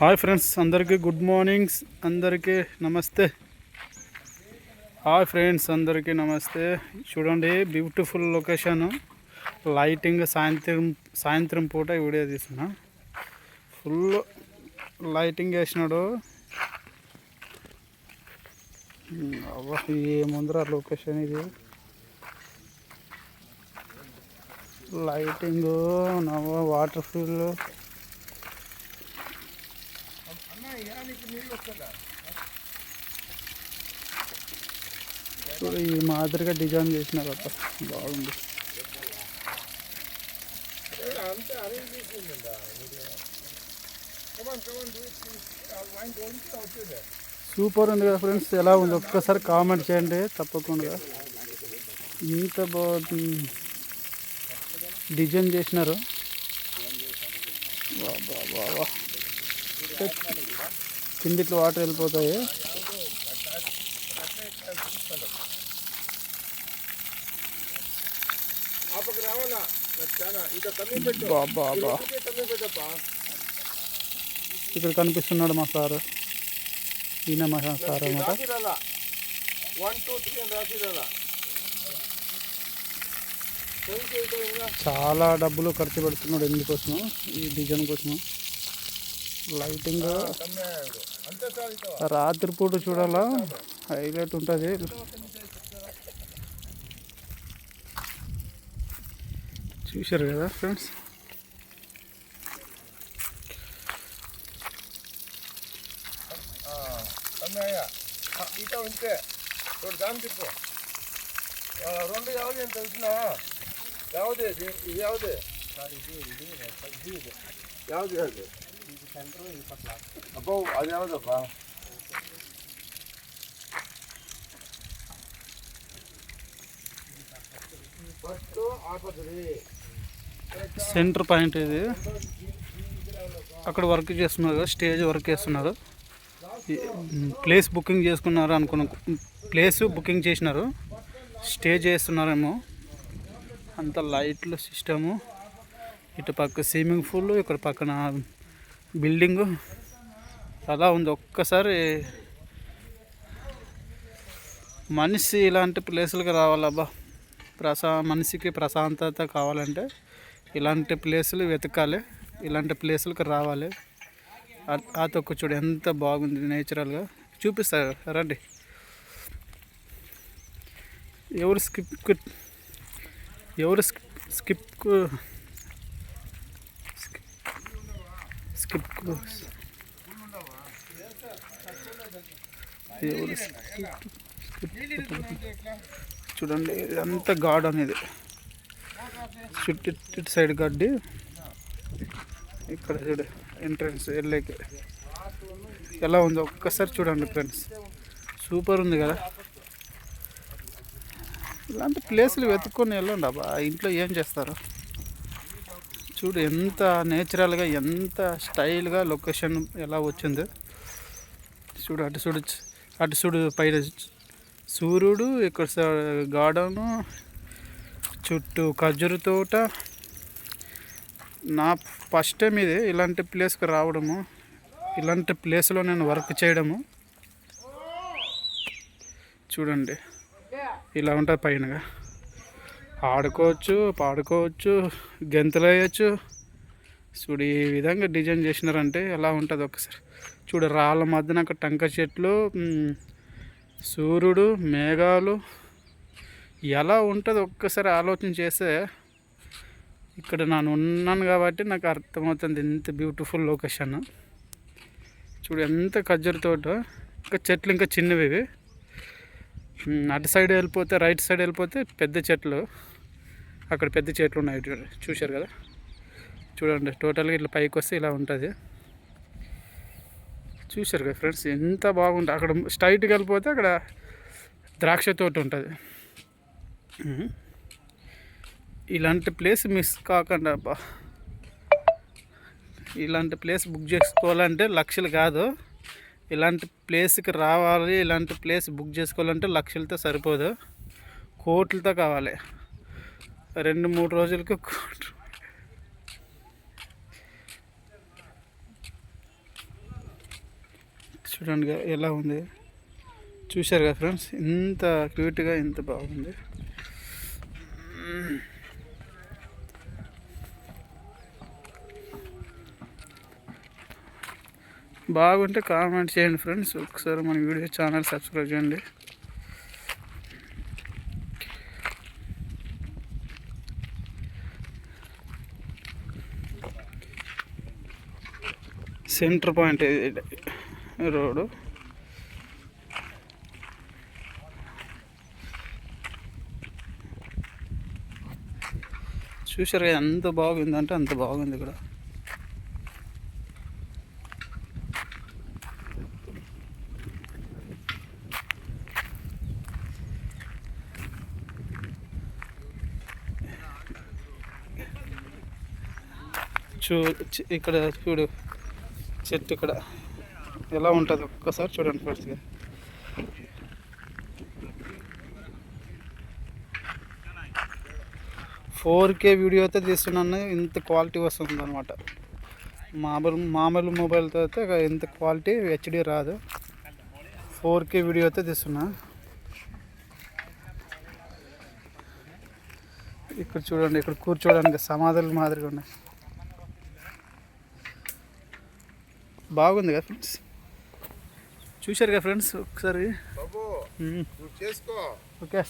Hi friends అందరికీ good mornings. అందరికీ నమస్తే. హాయ్ ఫ్రెండ్స్ అందరికీ నమస్తే. చూడండి బ్యూటిఫుల్ లొకేషన్ లైటింగ్ సాయంత్రం సాయంత్రం పూట వీడియో తీసిన ఫుల్ లైటింగ్ వేసినాడు ఏ అవ్వ ఏముందిరా లొకేషన్ ఇది. లైటింగ్ నవ్వ వాటర్ ఫుల్ చూడు ఈ మాదిరిగా డిజైన్ చేసినారు అబ్బా. బాగుంది. సూపర్ ఉంది కదా ఫ్రెండ్స్ ఎలా ఉంది? ఒక్కసారి కామెంట్ చేయండి తప్పకుండా. ఇంత బాగుంది డిజైన్ చేసినారు. బాబా బాబా కిందిట్లో వాటర్ వెళ్ళిపోతాయి. ఇక్కడ కనిపిస్తున్నాడు మా సారు. ఈయన మా సార్ అనమాట చాలా డబ్బులు ఖర్చు పెడుతున్నాడు ఎందుకోసం ఈ డిజైన్ కోసం లైటింగ్ అంతే సార్ ఇదో రాత్రిపూట చూడాలా హైలైట్ ఉంటుంది చూశారు కదా ఫ్రెండ్స్ అన్నయ్య ఇట ఉంటే ఇప్పుడు దాని తిప్పు ఆ, రెండు యావది ಅಂತ తెలిసిన ಯಾವ್ದು ಇದು ಇದು ಯಾವ್ದು ಯಾವ್ದು ಯಾವ್ದು అబ్బో అది సెంటర్ పాయింట్ ఇది. అక్కడ వర్క్ చేస్తున్నారు స్టేజ్ వర్క్ చేస్తున్నారు. ప్లేస్ బుకింగ్ చేసుకున్నారు అనుకున్న ప్లేస్ బుకింగ్ చేసినారు. స్టే చేస్తున్నారేమో. అంత లైట్లు సిస్టము. ఇటు పక్క స్విమ్మింగ్ పూల్ ఇక్కడ పక్కన బిల్డింగు. అలా ఉంది. ఒక్కసారి మనిషి ఇలాంటి ప్లేసులకు రావాలబ్బా. ప్రశా మనిషికి ప్రశాంతత కావాలంటే ఇలాంటి ప్లేసులు వెతకాలి. ఇలాంటి ప్లేసులకు రావాలి. ఆ- తొక్క చూడు ఎంత బాగుంది నేచురల్గా. చూపిస్తారు రండి. ఎవరు స్కిప్ ఎవరు స్కిప్ స్కిప్ స్కిప్ చూడండి ఇదంతా గార్డెన్ ఇది చుట్టూ ఇటు సైడ్ గడ్డి ఇక్కడ చూడు ఎంట్రన్స్ వెళ్ళేకి. ఎలా ఉందో ఒక్కసారి చూడండి ఫ్రెండ్స్ సూపర్ ఉంది కదా. ఇలాంటి ప్లేసులు వెతుక్కొని వెళ్ళండి అబ్బా. ఇంట్లో ఏం చేస్తారు? చూడు ఎంత నేచురల్గా ఎంత స్టైల్గా లొకేషన్ ఎలా వచ్చిందో. చూడు అటు చూడు అటు చూడు పైన సూర్యుడు ఇక్కడ గార్డెను చుట్టూ ఖర్జూరు తోట. నా ఫస్ట్ టైం ఇది ఇలాంటి ప్లేస్కి రావడము ఇలాంటి ప్లేస్లో నేను వర్క్ చేయడము. చూడండి ఇలా ఉంటుంది పైనగా. ఆడుకోవచ్చు పాడుకోవచ్చు గెంతులు వేయచ్చు చూడు ఈ విధంగా డిజైన్ చేసినారంటే ఎలా ఉంటుంది ఒకసారి చూడు రాళ్ళ మధ్యన ఒక టంక చెట్లు సూర్యుడు మేఘాలు. ఎలా ఉంటుంది ఒక్కసారి ఆలోచన చేస్తే ఇక్కడ నేను ఉన్నాను కాబట్టి నాకు అర్థమవుతుంది. ఎంత బ్యూటిఫుల్ లొకేషన్ చూడు ఎంత ఖర్జూర తోట. ఇంకా చెట్లు ఇంకా చిన్నవి అటు సైడ్ వెళ్ళిపోతే రైట్ సైడ్ వెళ్ళిపోతే పెద్ద చెట్లు. అక్కడ పెద్ద చెట్లు ఉన్నాయి చూశారు కదా? చూడండి టోటల్గా ఇట్లా పైకి వస్తే ఇలా ఉంటుంది. చూశారు కదా ఫ్రెండ్స్ ఎంత బాగుంటుంది అక్కడ స్ట్రైట్కి వెళ్ళిపోతే అక్కడ ద్రాక్ష తోట ఉంటుంది. ఇలాంటి ప్లేస్ మిస్ కాకుండా అబ్బా. ఇలాంటి ప్లేస్ బుక్ చేసుకోవాలంటే లక్షలు కాదు. ఇలాంటి ప్లేస్కి రావాలి ఇలాంటి ప్లేస్ బుక్ చేసుకోవాలంటే లక్షలతో సరిపోదు. కోట్లతో కావాలి. రెండు మూడు రోజులకు చూడండి ఎలా ఉంది. చూశారు కదా ఫ్రెండ్స్ ఇంత క్యూట్గా ఇంత బాగుంది. బాగుంటే కామెంట్ చేయండి ఫ్రెండ్స్. ఒకసారి మన వీడియో ఛానల్ సబ్స్క్రైబ్ చేయండి. సెంటర్ పాయింట్ రోడ్డు చూసారు కదా ఎంత బాగుందంటే అంత బాగుంది ఇక్కడ. చూ ఇక్కడ చూడు. చెట్టు ఇక్కడ. ఎలా ఉంటుంది ఒక్కసారి చూడండి ఫస్ట్గా ఫోర్ కే వీడియో అయితే తీస్తున్నాను. ఇంత క్వాలిటీ వస్తుంది అనమాట మామూలు మామూలు మొబైల్తో అయితే ఇంత క్వాలిటీ హెచ్డి రాదు. ఫోర్ కే వీడియో అయితే తీస్తున్నా. ఇక్కడ చూడండి ఇక్కడ కూర్చోడానికి సమాధుల మాదిరిగా ఉన్నాయి. బాగుంది కదా ఫ్రెండ్స్ చూశారు కదా ఫ్రెండ్స్ ఒకసారి చేసుకో. ఓకే.